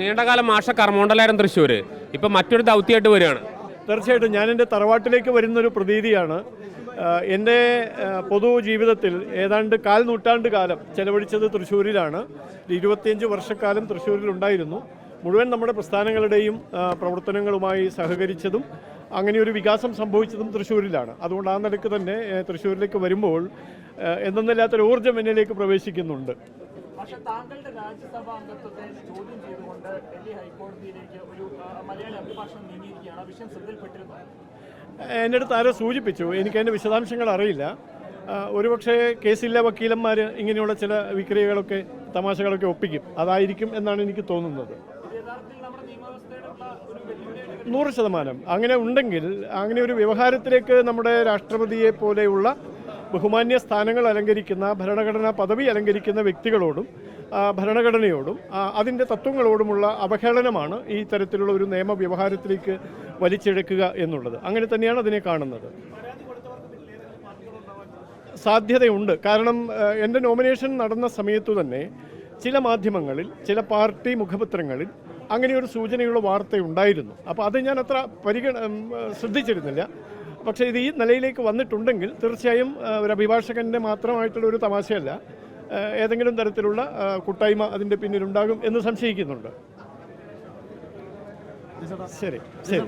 നീണ്ടകാലം മാഷ കർമ്മോണ്ടലായിരുന്നു തൃശ്ശൂർ ഇപ്പൊ മറ്റൊരു ദൗത്യമായിട്ട് വരികയാണ്. തീർച്ചയായിട്ടും ഞാൻ എന്റെ തറവാട്ടിലേക്ക് വരുന്നൊരു പ്രതീതിയാണ്. എന്റെ പൊതുജീവിതത്തിൽ പൊതു ജീവിതത്തിൽ ഏതാണ്ട് കാൽ നൂറ്റാണ്ട് കാലം ചെലവഴിച്ചത് തൃശ്ശൂരിലാണ്. ഇരുപത്തിയഞ്ച് വർഷക്കാലം തൃശ്ശൂരിൽ ഉണ്ടായിരുന്നു. മുഴുവൻ നമ്മുടെ പ്രസ്ഥാനങ്ങളുടെയും പ്രവർത്തനങ്ങളുമായി സഹകരിച്ചതും അങ്ങനെ ഒരു വികാസം സംഭവിച്ചതും തൃശ്ശൂരിലാണ്. അതുകൊണ്ട് ആ നിലയ്ക്ക് തന്നെ തൃശ്ശൂരിലേക്ക് വരുമ്പോൾ എന്തെന്നില്ലാത്തൊരു ഊർജം എന്നിലേക്ക് പ്രവേശിക്കുന്നുണ്ട്. പക്ഷെ താങ്കളുടെ രാജ്യസഭാ അംഗത്വത്തെ ചോദ്യം ചെയ്തുകൊണ്ട് ഡൽഹി ഹൈക്കോടതിയിലേക്ക് ഒരു മലയാളി അഭിഭാഷകൻ നീങ്ങിയിരിക്കുകയാണ്. ആ വിഷയം ശ്രദ്ധയിൽപ്പെട്ടിരുന്നു? എന്റെ അടുത്ത് ആരോ സൂചിപ്പിച്ചു. എനിക്ക് അതിന്റെ വിശദാംശങ്ങൾ അറിയില്ല. ഒരുപക്ഷെ കേസില്ല വക്കീലന്മാർ ഇങ്ങനെയുള്ള ചില വിക്രിയകളൊക്കെ തമാശകളൊക്കെ ഒപ്പിക്കും. അതായിരിക്കും എന്നാണ് എനിക്ക് തോന്നുന്നത്. നൂറ് ശതമാനം. അങ്ങനെ ഉണ്ടെങ്കിൽ അങ്ങനെ ഒരു വ്യവഹാരത്തിലേക്ക് നമ്മുടെ രാഷ്ട്രപതിയെ പോലെയുള്ള ബഹുമാന്യ സ്ഥാനങ്ങൾ അലങ്കരിക്കുന്ന ഭരണഘടനാ പദവി അലങ്കരിക്കുന്ന വ്യക്തികളോടും ഭരണഘടനയോടും അതിന്റെ തത്വങ്ങളോടുമുള്ള അവഹേളനമാണ് ഈ തരത്തിലുള്ള ഒരു നിയമ വ്യവഹാരത്തിലേക്ക് വലിച്ചെടുക്കുക എന്നുള്ളത്. അങ്ങനെ തന്നെയാണ് അതിനെ കാണുന്നത്. സാധ്യതയുണ്ട്. കാരണം എന്റെ നോമിനേഷൻ നടന്ന സമയത്തു തന്നെ ചില മാധ്യമങ്ങളിൽ ചില പാർട്ടി മുഖപത്രങ്ങളിൽ അങ്ങനെയൊരു സൂചനയുള്ള വാർത്തയുണ്ടായിരുന്നു അപ്പോൾ അത് ഞാൻ അത്ര പരിഗണ ശ്രദ്ധിച്ചിരുന്നില്ല. പക്ഷേ ഇത് ഈ നിലയിലേക്ക് വന്നിട്ടുണ്ടെങ്കിൽ തീർച്ചയായും ഒരു അഭിഭാഷകന്റെ മാത്രമായിട്ടുള്ള ഒരു തമാശയല്ല. ഏതെങ്കിലും തരത്തിലുള്ള കൂട്ടായ്മ അതിന്റെ പിന്നിലുണ്ടാകും എന്ന് സംശയിക്കുന്നുണ്ട്. ശരി ശരി.